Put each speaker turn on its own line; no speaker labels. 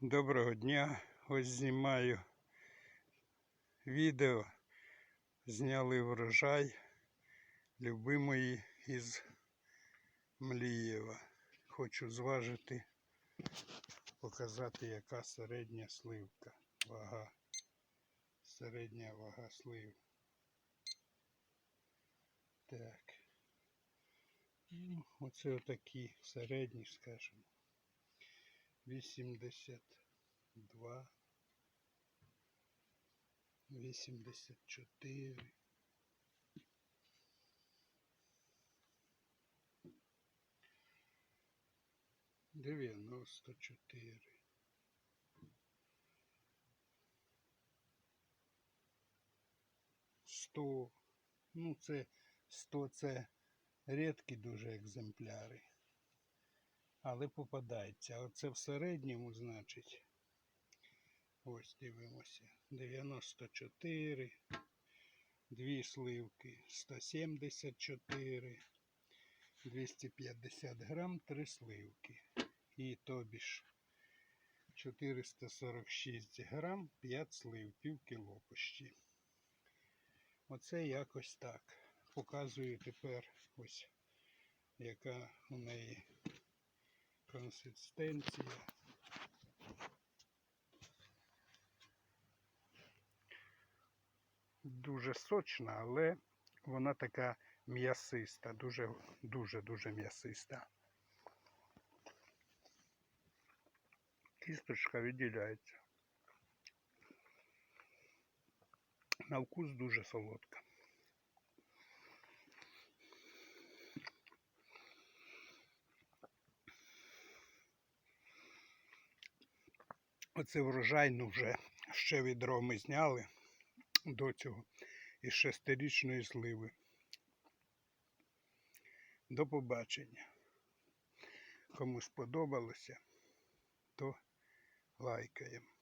Доброго дня. Ось знімаю відео. Зняли врожай любимої із Млієва. Хочу зважити, показати, яка середня сливка. Вага. Середня вага слив. Так. Ну, Оце отакі середні, скажімо. 82, 84. Дев'яносто чотири. Сто. Ну, це сто це рідкі дуже екземпляри але попадається. Оце в середньому, значить, ось дивимося, 94, дві сливки 174, 250 грам, три сливки. І тобі ж 446 грам, 5 слив, пів кіло почти. Оце якось так. Показую тепер ось яка у неї консистенція. Дуже сочна, але вона така м'ясиста, дуже дуже дуже м'ясиста. Кісточка відділяється. На вкус дуже солодка. Оце врожайну вже ще відро ми зняли до цього із шестирічної сливи. До побачення. Кому сподобалося, то лайкаємо.